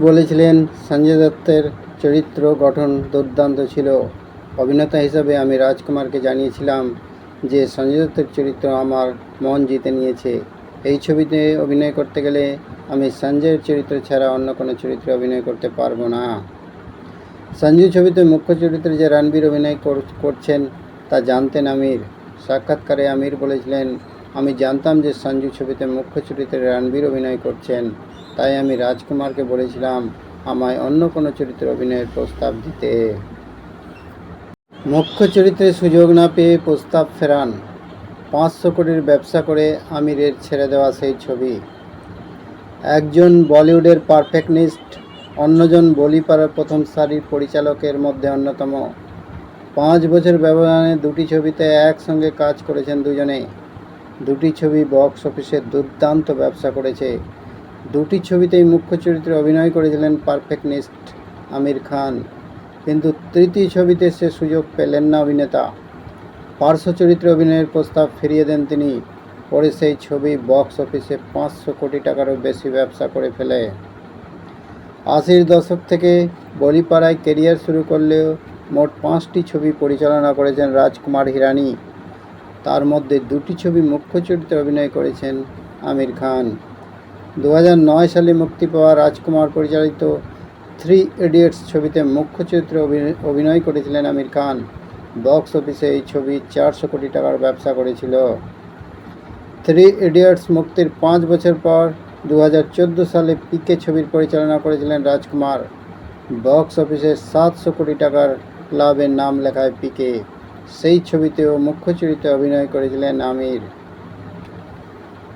বলেছিলেন, সঞ্জয় দত্তের চরিত্র গঠন দুর্দান্ত ছিল। অভিনেতা হিসাবে আমি রাজকুমারকে জানিয়েছিলাম যে, সঞ্জয় দত্তের চরিত্র আমার মন জিতে নিয়েছে। এই ছবিতে অভিনয় করতে গেলে আমি সঞ্জয়ের চরিত্র ছাড়া অন্য কোনো চরিত্রে অভিনয় করতে পারব না। সঞ্জু ছবিতে মুখ্য চরিত্রে যে রণবীর অভিনয় কর- করছেন, তা জানতেন আমির। সাক্ষাৎকারে আমির বলেছিলেন, আমি জানতাম যে সঞ্জু ছবিতে মুখ্য চরিত্রে রণবীর অভিনয় করছেন। তাই আমি রাজকুমারকে বলেছিলাম, আমায় অন্য কোনো চরিত্রে অভিনয়ের প্রস্তাব দিতে। মুখ্য চরিত্রে সুযোগ না পেয়ে প্রস্তাব ফেরান। পাঁচশো কোটির ব্যবসা করে আমিরের ছেড়ে দেওয়া সেই ছবি। একজন বলিউডের পারফেক্টনিস্ট অন্যজন বলিপাড়ার প্রথম সারির পরিচালকের মধ্যে অন্যতম। পাঁচ বছর ব্যবধানে দুটি ছবিতে একসঙ্গে কাজ করেছেন দুজনে। দুটি ছবি বক্স অফিসে দুর্দান্ত ব্যবসা করেছে। দুটি ছবিতেই মুখ্য চরিত্রে অভিনয় করেছিলেন পারফেক্টনিস্ট আমির খান, কিন্তু তৃতীয় ছবিতে সে সুযোগ পেলেন না অভিনেতা। পার্শ্ব চরিত্রে অভিনয়ের প্রস্তাব ফিরিয়ে দেন তিনি। পরে সেই ছবি বক্স অফিসে পাঁচশো কোটি টাকারও বেশি ব্যবসা করে ফেলে। আশির দশক থেকে বলিপাড়ায় কেরিয়ার শুরু করলেও মোট পাঁচটি ছবি পরিচালনা করেছেন রাজকুমার হিরানি। তার মধ্যে দুটি ছবি মুখ্য চরিত্রে অভিনয় করেছেন আমির খান। দু সালে মুক্তি পাওয়া রাজকুমার পরিচালিত থ্রি ইডিয়টস ছবিতে মুখ্য চরিত্রে অভিনয়- অভিনয় করেছিলেন আমির খান। বক্স অফিসে এই ছবি চারশো কোটি টাকার ব্যবসা করেছিল। থ্রি ইডিয়টস মুক্তির পাঁচ বছর পর দু হাজার চোদ্দ সালে পিকে ছবির পরিচালনা করেছিলেন রাজকুমার। বক্স অফিসে সাতশো কোটি টাকার ক্লাবের নাম লেখায় পিকে। সেই ছবিতেও মুখ্য চরিত্রে অভিনয় করেছিলেন আমির।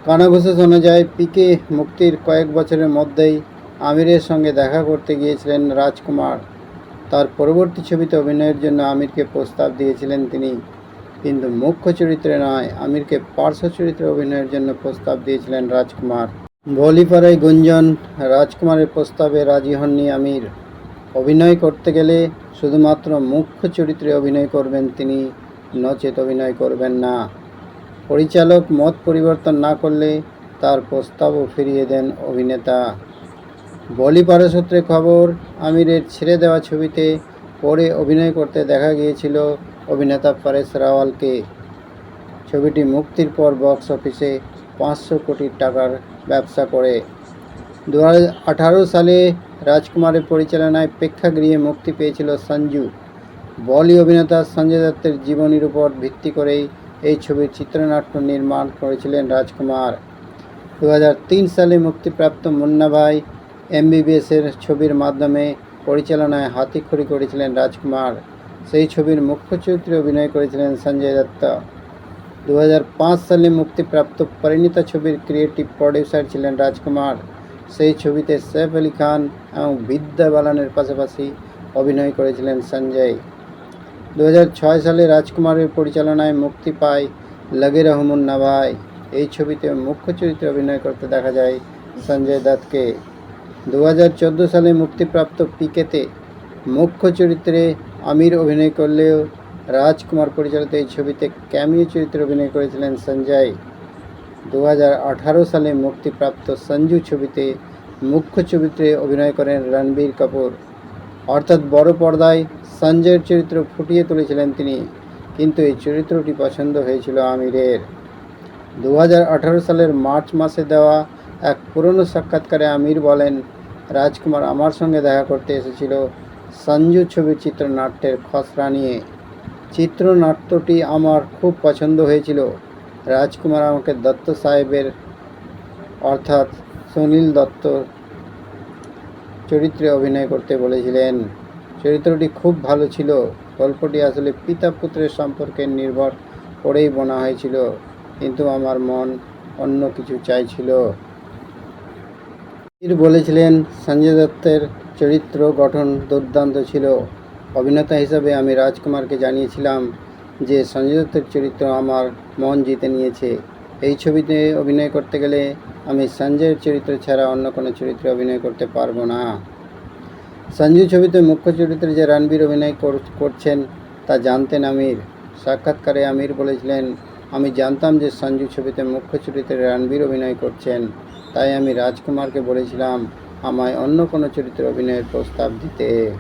কানাঘুষে শোনা যায় পিকে মুক্তির কয়েক বছরের মধ্যেই আমিরের সঙ্গে দেখা করতে গিয়েছিলেন রাজকুমার। তার পরবর্তী ছবিতে অভিনয়ের জন্য আমিরকে প্রস্তাব দিয়েছিলেন তিনি। কিন্তু মুখ্য চরিত্রে নয়, আমিরকে পার্শ্ব চরিত্রে অভিনয়ের জন্য প্রস্তাব দিয়েছিলেন রাজকুমার। বলিপাড়ায় গুঞ্জন, রাজকুমারের প্রস্তাবে রাজি হননি আমির। অভিনয় করতে গেলে শুধুমাত্র মুখ্য চরিত্রে অভিনয় করবেন তিনি, নচেত অভিনয় করবেন না। পরিচালক মত পরিবর্তন না করলে তার প্রস্তাবও ফিরিয়ে দেন অভিনেতা। বলি সূত্রে খবর, আমিরের ছেড়ে দেওয়া ছবিতে পরে অভিনয় করতে দেখা গিয়েছিল অভিনেতা পরেশ রাওয়ালকে। ছবিটি মুক্তির পর বক্স অফিসে পাঁচশো কোটি টাকার ব্যবসা করে। দু সালে রাজকুমারের পরিচালনায় প্রেক্ষাগৃহে মুক্তি পেয়েছিল সঞ্জু। বলি অভিনেতা সঞ্জয় দত্তের জীবনীর উপর ভিত্তি করেই এই ছবির চিত্রনাট্য নির্মাণ করেছিলেন রাজকুমার। দু হাজার তিন সালে মুক্তিপ্রাপ্ত মুন্না ভাই এমবিবিএসের ছবির মাধ্যমে পরিচালনায় হাতিখড়ি করেছিলেন রাজকুমার। সেই ছবির মুখ্য চরিত্রে অভিনয় করেছিলেন সঞ্জয় দত্ত। দু হাজার পাঁচ সালে মুক্তিপ্রাপ্ত পরিণীতা ছবির ক্রিয়েটিভ প্রডিউসার ছিলেন রাজকুমার। সেই ছবিতে সৈফ আলী খান এবং বিদ্যা বালানের পাশাপাশি অভিনয় করেছিলেন সঞ্জয়। দু হাজার ছয় সালে রাজকুমারের পরিচালনায় মুক্তি পায় লগে রহমুন ভাই এই ছবিতে মুখ্য চরিত্রে অভিনয় করতে দেখা যায় সঞ্জয় দত্তকে দু হাজার চোদ্দ সালে মুক্তিপ্রাপ্ত পিকেতে মুখ্য চরিত্রে আমির অভিনয় করলেও রাজকুমার পরিচালিত এই ছবিতে ক্যামিও চরিত্রে অভিনয় করেছিলেন সঞ্জয়। দু হাজার আঠারো সালে মুক্তিপ্রাপ্ত সঞ্জু ছবিতে মুখ্য চরিত্রে অভিনয় করেন রণবীর কাপুর। অর্থাৎ বড় পর্দায় সঞ্জয়ের চরিত্র ফুটিয়ে তুলেছিলেন তিনি। কিন্তু এই চরিত্রটি পছন্দ হয়েছিল আমিরের। দু হাজার আঠারো সালের মার্চ মাসে দেওয়া এক পুরনো সাক্ষাৎকারে আমির বলেন, রাজকুমার আমার সঙ্গে দেখা করতে এসেছিল সঞ্জু ছবির চিত্রনাট্যের খসড়া নিয়ে। চিত্রনাট্যটি আমার খুব পছন্দ হয়েছিল। রাজকুমার আমাকে দত্ত সাহেবের অর্থাৎ সুনীল দত্ত চরিত্রে অভিনয় করতে বলেছিলেন। চরিত্রটি খুব ভালো ছিল। গল্পটি আসলে পিতা পুত্রের সম্পর্কে নির্ভর করেই বোনা হয়েছিল, কিন্তু আমার মন অন্য কিছু চাইছিল। বলেছিলেন, সঞ্জয় দত্তের চরিত্র গঠন দুর্দান্ত ছিল। অভিনেতা হিসাবে আমি রাজকুমারকে জানিয়েছিলাম যে সঞ্জয় দত্তের চরিত্র আমার মন জিতে নিয়েছে। এই ছবিতে অভিনয় করতে গেলে আমি সঞ্জয়ের চরিত্র ছাড়া অন্য কোনো চরিত্রে অভিনয় করতে পারব না। সঞ্জু ছবিতে মুখ্য চরিত্রে যে রণবীর অভিনয় কর- করছেন তা জানতেন আমির। সাক্ষাৎকারে আমির বলেছিলেন, আমি জানতাম যে সঞ্জু ছবিতে মুখ্য চরিত্রে রণবীর অভিনয় করছেন। তাই আমি রাজকুমারকে বলেছিলাম, আমায় অন্য কোনো চরিত্রে অভিনয়ের প্রস্তাব দিতে।